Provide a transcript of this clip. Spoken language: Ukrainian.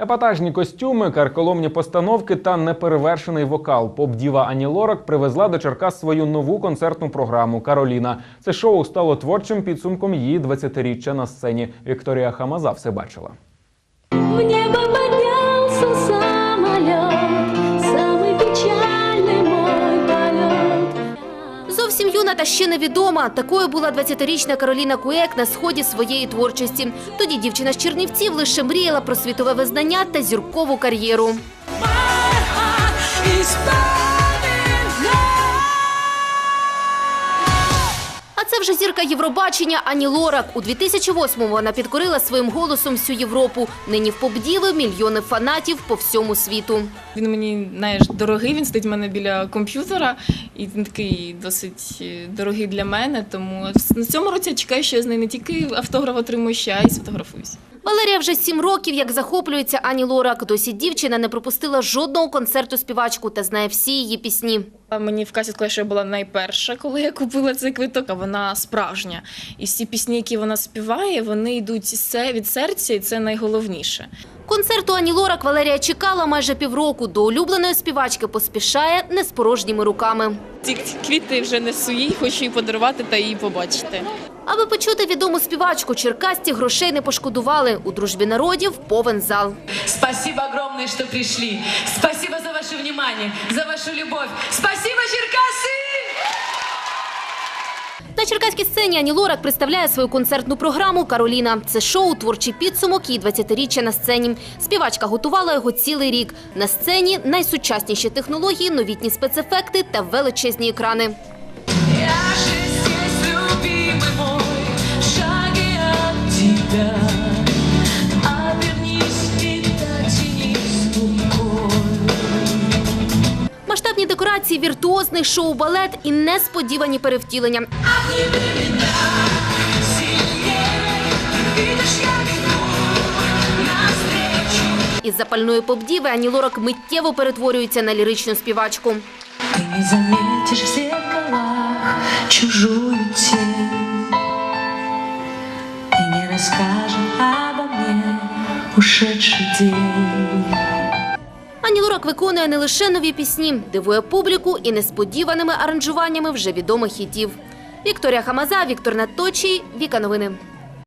Епатажні костюми, карколомні постановки та неперевершений вокал. Поп-діва Ані Лорак привезла до Черкас свою нову концертну програму Кароліна. Це шоу стало творчим підсумком її 20-річчя на сцені. Вікторія Хамаза все бачила. Юна та ще невідома. Такою була 20-річна Кароліна Куек на сході своєї творчості. Тоді дівчина з Чернівців лише мріяла про світове визнання та зіркову кар'єру. А це вже зірка Євробачення Ані Лорак. У 2008-му вона підкорила своїм голосом всю Європу. Нині в поп-діви мільйони фанатів по всьому світу. Він мені знаєш, дорогий, він стоїть в мене біля комп'ютера, і він такий досить е, дорогий для мене. Тому на цьому році я чекаю, що я з нею не тільки автограф отримую, ще й сфотографуюсь. Валерія вже сім років, як захоплюється Ані Лорак. Досі дівчина не пропустила жодного концерту співачку та знає всі її пісні. Мені в касі сказали, що я була найперша, коли я купила цей квиток. А вона справжня. І всі пісні, які вона співає, вони йдуть від серця, і це найголовніше. Концерту Ані Лорак Валерія чекала майже півроку. До улюбленої співачки поспішає не з порожніми руками. Ці квіти вже несу їй, хочу їй подарувати та її побачити. Аби почути відому співачку, черкасті грошей не пошкодували. У дружбі народів повен зал. Спасибо огромное, что пришли. Спасибо за ваше внимание, за вашу любовь. Спасибо, Черкасы! На черкаській сцені Ані Лорак представляє свою концертну програму Кароліна. Це шоу творчий підсумок її 20-річчя на сцені. Співачка готувала його цілий рік. На сцені найсучасніші технології, новітні спецефекти та величезні екрани. Декорації, віртуозний шоу-балет і несподівані перевтілення. Із запальної поп-діви Ані Лорак миттєво перетворюється на ліричну співачку. Ты не заметишь в зеркалах чужую тень И не расскажет обо мне ушедший день Ані Лорак виконує не лише нові пісні, дивує публіку і несподіваними аранжуваннями вже відомих хітів. Вікторія Хамаза, Віктор Наточій, Віка Новини.